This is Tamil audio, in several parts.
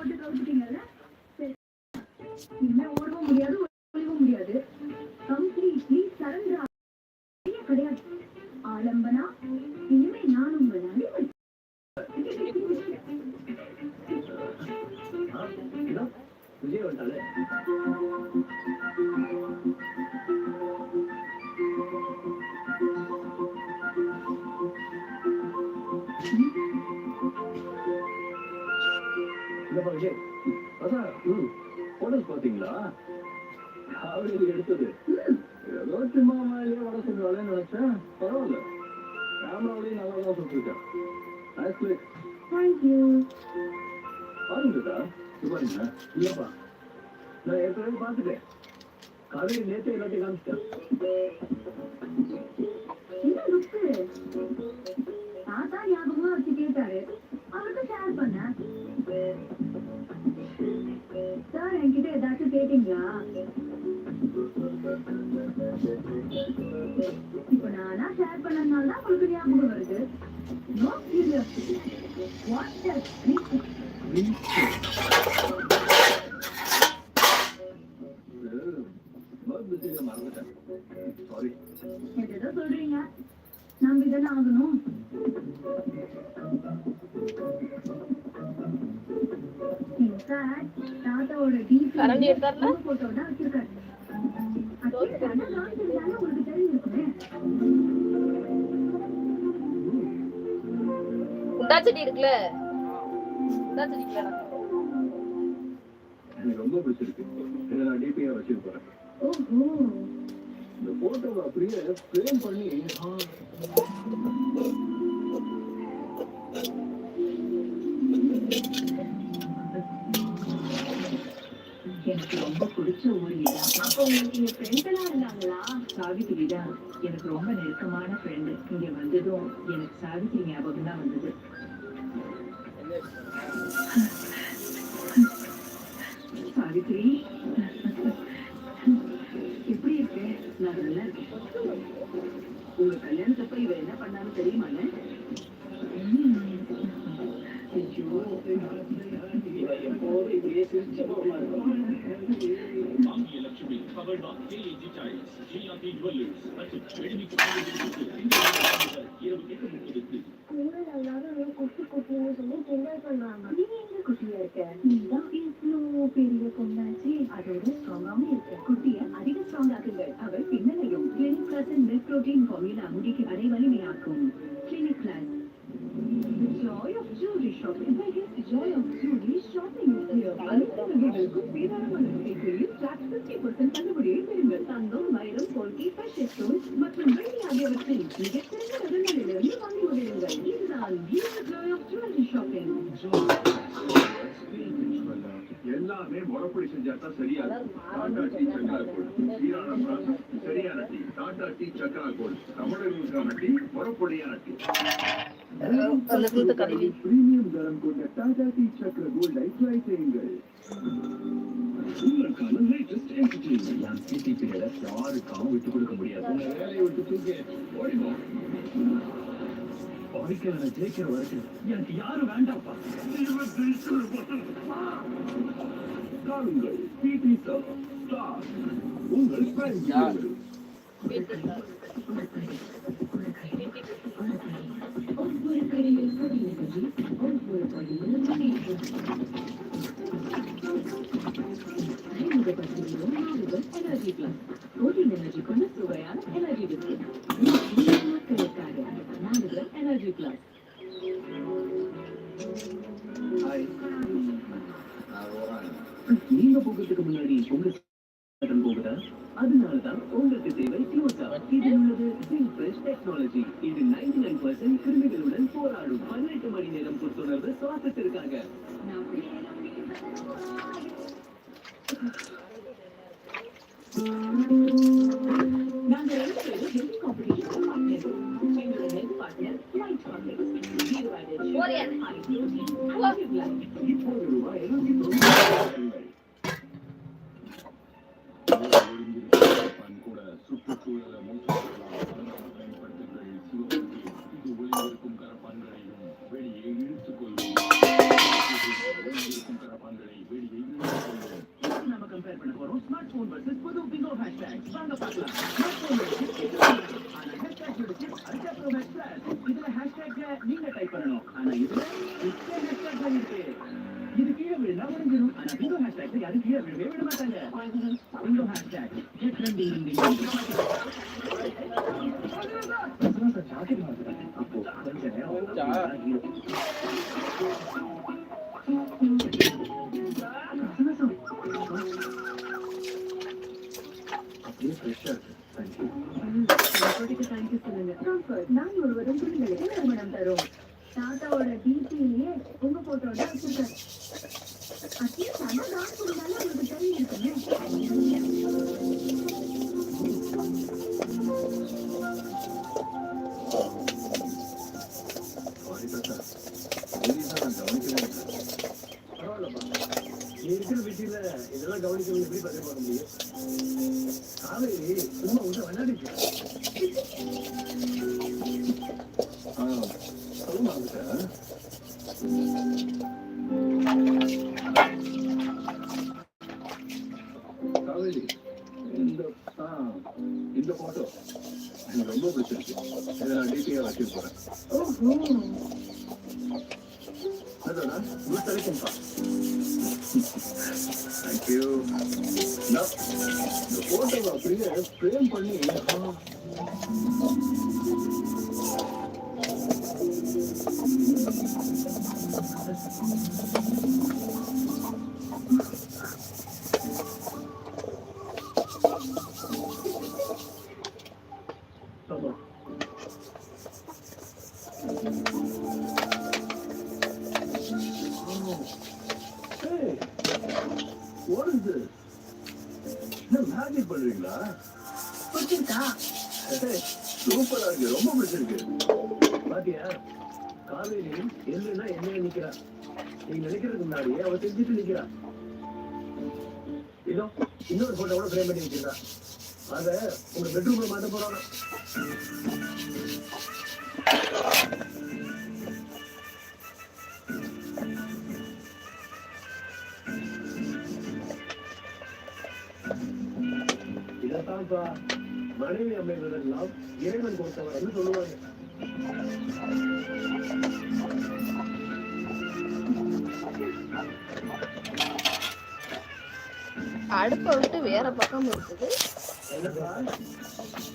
போட்டு கவுத்துட்டீங்கல்ல இனிமே ஓடவும் முடியாது ஒழிவும் முடியாது. கம்ப்ளீட்லி சரண்டர் கிடையாது. ஆலம்பனா இனிமே நான் உங்கள் அடிமை விஜய் வந்தாலே ம் போட்டோஸ் பார்த்தீங்களா? இது எடுத்தது. ஏதோ சும்மா மேலேயே வட சொல்றாளேன்னு நினைச்சேன். பரவாயில்ல. கேமராவிலையும் நல்லா தான் சொல்லிருக்கேன் நைஸ் கிளிக் தேங்க்யூ பாருங்கக்கா இது பாருங்க. இல்லப்பா நான் ஏற்கனவே பார்த்துட்டேன். கதையை நேற்றே எல்லாத்தையும் காமிச்சிட்டேன். என்ன லுக்கு? தாத்தா ஞாபகமா வச்சு கேட்டாரு. அவருக்கு கேட்டீங்களா? இப்ப நானா ஷேர் பண்ணனால தான் உங்களுக்கு ஞாபகம் வருது. நோ சீரியஸ் வாட் டஸ் பிஸியில் மறந்துட்டேன் சாரி ஆகணும். தாத்தாவோட? டிபி போட்டோ தான் வச்சிருக்காரு உங்களுக்கு தெரிஞ்சிருக்குமே இருக்குல்ல எனக்கு ரொம்ப பிடிச்சிருக்கு. இதை நான் போகிறேன் ஓஹோ. இந்த ஃபோட்டோவை அப்படியே ஃப்ரேம் பண்ணி பிடிச்ச ஊர் இதான் உங்களுக்கு இங்க ஃப்ரெண்ட்ஸ் எல்லாம் இருந்தாங்களா? சாவித்திரி தான் எனக்கு ரொம்ப நெருக்கமான ஃப்ரெண்டு இங்க வந்ததும் எனக்கு சாவித்திரி ஞாபகம் தான் வந்தது. சாவித்திரி எப்படி இருக்கு? நான் நல்லா இருக்கேன். உங்க கல்யாணத்தப்ப இவ என்ன பண்ணான்னு தெரியுமால Khi chị. அனைத்து வீரமான விலைகளில் flat 50% தள்ளுபடியை பெறுங்கள். தங்கம், வைரம், பொருட்கள், precious stones மற்றும் வெள்ளி ஆகியவற்றில் மிகச்சிறந்த ரகங்களிலிருந்து வாங்கி மகிழுங்கள். இதுதான். எல்லாமே முறைப்படி செஞ்சா தான் சரியா இருக்கும் டாடா டீ சக்கரா கோல்ட் சரியான tea Tata tea Chakra gold தமிழர்களுக்கான டீ முறைப்படியான டீ பிரீமியம் தரம் கொண்ட டாடா டீ சக்கர கோல்டை ட்ரை செய்யுங்கள் உங்களுக்கான லேட்டஸ்ட் என்டர்டெயின்மெண்ட் நான் சிடி பீரியட யாருக்காகவும் விட்டு கொடுக்க முடியாது உங்க வேலையை விட்டு தூக்கி ஓடிடும் வாழ்க்கையில ஜெயிக்கிற வரைக்கும் எனக்கு யாரும் வேண்டாம்ப்பா காணுங்கள் பிடி ஸ்டார் உங்கள் பிரைம் வீடியோவில். ஒவ்வொரு கடையில் புதிய இது உள்ளது ஃப்ரெஷ் டெக்னாலஜி இது 99% நைன் பர்சன்ட் கிருமிகளுடன் போராடும் பதினெட்டு மணி நேரம் புத்துணர்வு சுவாசத்திற்காக நாங்க ரெண்டு பேரும் ஹெல்த் காம்படிஷன் பார்ட்னர் எங்களோட health partner light complex zero added ஓரியன். High protein high blood இப்போது ரூபாய் இருநூத்தி தொண்ணூறு ஸ்மார்ட் போன் வர்சஸ் புது பிங்கோ ஹேஷ்டேக் வாங்க பார்க்கலாம் ஸ்மார்ட் போன் ஆனா ஹேஷ்டேக் யோட chip ultra pro max plus இதுல ஹேஷ்டேக் நீங்க டைப் பண்ணணும் ஆனா இதுல இத்தனை ஹேஷ்டேக் இருக்கு இது கீழே விழுந்தா உடஞ்சிரும் ஆனா பிங்கோ ஹேஷ்டேக் யாரும் கீழே விழவே விட மாட்டாங்க Bingo hashtag get trending jacket மாத்துறாங்க அப்போ கொஞ்ச நேரம் இருக்கிற வீட்டில இதெல்லாம் கவனிக்கணும் எப்படி பதில் பண்ண முடியும் காவேரி சும்மா உள்ள விளையாடிட்டு ஆ சொல்லுமா சார் காவேரி இந்த ஆ இந்த போட்டோ எனக்கு ரொம்ப பிடிச்சிருக்கு. இதை நான் டிபியாக வச்சுட்டு போகிறேன் ஓஹோ அதோட குட் செலக்ஷன்ப்பா தேங்க்யூ இந்த ஃபோட்டோவை அப்படியே ஃப்ரேம் பண்ணி ஆ, ஆமா பண்றீங்களா பிடிச்சிருக்கா சூப்பரா இருக்கு. ரொம்ப பிடிச்சிருக்கு. பாத்தியா? காவேரியும் என்னன்னா என்ன நிக்கிறா நீ நினைக்கிறதுக்கு முன்னாடியே அவ செஞ்சுட்டு நிக்கிறா இதோ இன்னொரு போட்டோ கூட ஃப்ரேம் பண்ணி வச்சிருக்கா அத உங்க பெட்ரூம்ல மாட்ட போறாங்க. இதைத்தான்ப்பா மனைவி அமைவதெல்லாம் இறைவன் கொடுத்தவர்னு சொல்லுவாங்க. அடுப்பை விட்டு வேற பக்கம் இருக்குது. கரண்டி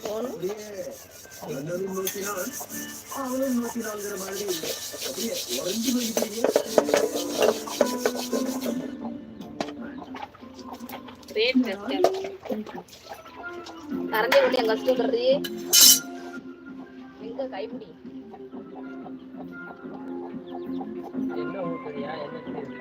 போகணும் அப்படியே என்னையும் நோக்கினான் கைப்பிடி? என்ன ஊத்துறியா என்ன செய்யுது?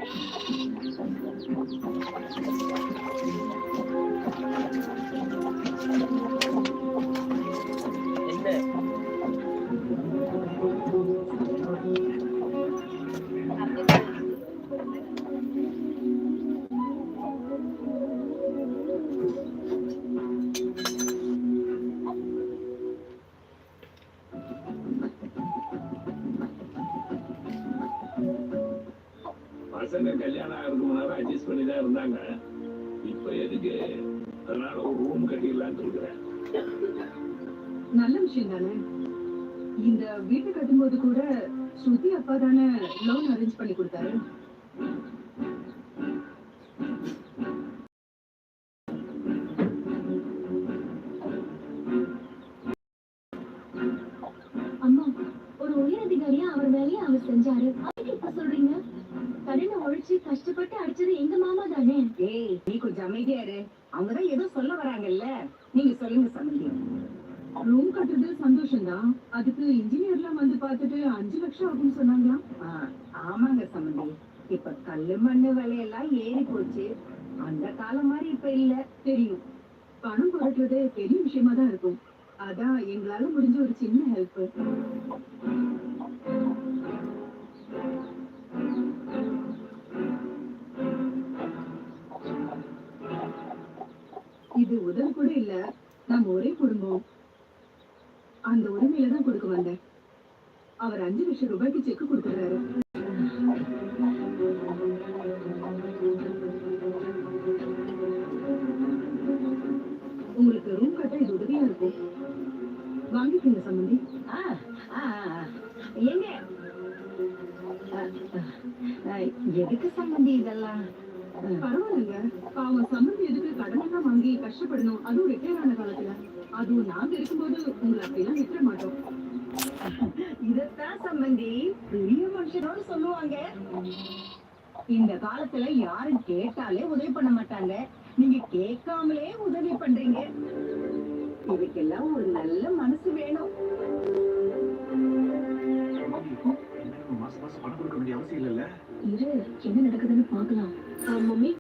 ஆகிறதுக்கு முன்னாடி அட்ஜஸ்ட் பண்ணி தான் இருந்தாங்க. இப்ப எதுக்கு? அதனால ஒரு ரூம் கட்டிடலான்னு இருக்கிறேன் நல்ல விஷயம் தானே? இந்த வீட்டு கட்டும்போது கூட ஸ்ருதி அப்பா தானே லோன் அரேஞ்ச் பண்ணி கொடுத்தாரு? அம்மா ஒரு உயர் அதிகாரியா அவர் வேலையை அவர் செஞ்சாரு. ஒழிச்சு கஷ்டப்பட்டு அடிச்சது எங்க மாமா தானே? ஏய் நீ கொஞ்சம் அமைதியா இரு. அவங்கதான் ஏதோ சொல்ல வராங்கல்ல. நீங்க சொல்லுங்க சம்பந்தி ரூம் கட்டுறது சந்தோஷம் தான் அதுக்கு இன்ஜினியர்லாம் வந்து பார்த்துட்டு அஞ்சு லட்சம் ஆகும்னு சொன்னாங்களா ஆமாங்க சம்பந்தி இப்ப கல்லு மண்ணு விலையெல்லாம் ஏறி போச்சு. அந்த காலம் மாதிரி இப்ப இல்ல. தெரியும். பணம் புரட்டுறது பெரிய விஷயமா தான் இருக்கும். அதான் எங்களால முடிஞ்ச ஒரு சின்ன ஹெல்ப் இது உதவி கூட இல்ல. நம்ம ஒரே குடும்பம். அந்த உரிமையில தான் கொடுக்க வந்தேன். அவர் அஞ்சு லட்சம் ரூபாய்க்கு செக் கொடுக்குறாரு உங்களுக்கு ரூம் கட்ட இது உதவியா இருக்கும். வாங்கிக்கோங்க சம்பந்தி எங்க எதுக்கு சம்பந்தி இதெல்லாம்? பரவாயில்லைங்க. பாவம் சம்மந்தி எதுக்கு கடனெல்லாம் வாங்கி கஷ்டப்படணும்? அதுவும் ரிட்டையர் ஆன காலத்துல. அதுவும் நாங்க இருக்கும்போது உங்களை அப்படிலாம் விட்டுற மாட்டோம். இதத்தான் சம்பந்தி பெரிய மனுஷனோட சொல்லுவாங்க. இந்த காலத்துல யாரும் கேட்டாலே உதவி பண்ண மாட்டாங்க. நீங்க கேட்காமலே உதவி பண்றீங்க. இதுக்கெல்லாம் ஒரு நல்ல மனசு வேணும். மாசம் மாசம் பணம் கொடுக்க வேண்டிய அவசியம் இல்லைல்ல? இரு என்ன நடக்குதுன்னு பார்க்கலாம். மம்மி.